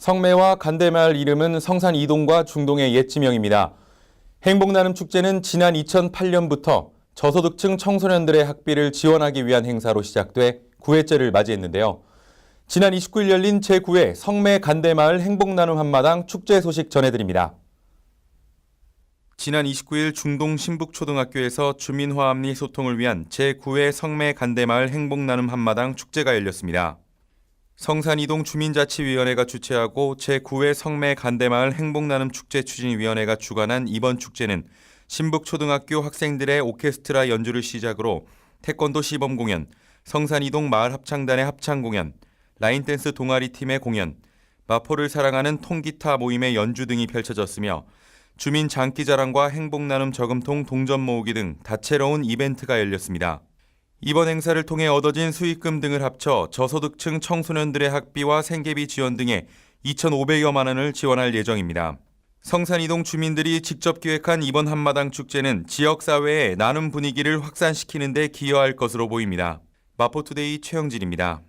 성매와 간대마을 이름은 성산 이동과 중동의 옛 지명입니다. 행복나눔 축제는 지난 2008년부터 저소득층 청소년들의 학비를 지원하기 위한 행사로 시작돼 9회째를 맞이했는데요. 지난 29일 열린 제9회 성매 간대마을 행복나눔 한마당 축제 소식 전해드립니다. 지난 29일 중동 신북초등학교에서 주민화합리 소통을 위한 제9회 성매 간대마을 행복나눔 한마당 축제가 열렸습니다. 성산이동 주민자치위원회가 주최하고 제9회 성매 간대마을 행복나눔 축제 추진위원회가 주관한 이번 축제는 신북초등학교 학생들의 오케스트라 연주를 시작으로 태권도 시범 공연, 성산이동 마을 합창단의 합창 공연, 라인댄스 동아리 팀의 공연, 마포를 사랑하는 통기타 모임의 연주 등이 펼쳐졌으며 주민 장기 자랑과 행복 나눔 저금통 동전 모으기 등 다채로운 이벤트가 열렸습니다. 이번 행사를 통해 얻어진 수익금 등을 합쳐 저소득층 청소년들의 학비와 생계비 지원 등에 2,500여만 원을 지원할 예정입니다. 성산이동 주민들이 직접 기획한 이번 한마당 축제는 지역사회의 나눔 분위기를 확산시키는 데 기여할 것으로 보입니다. 마포투데이 최영진입니다.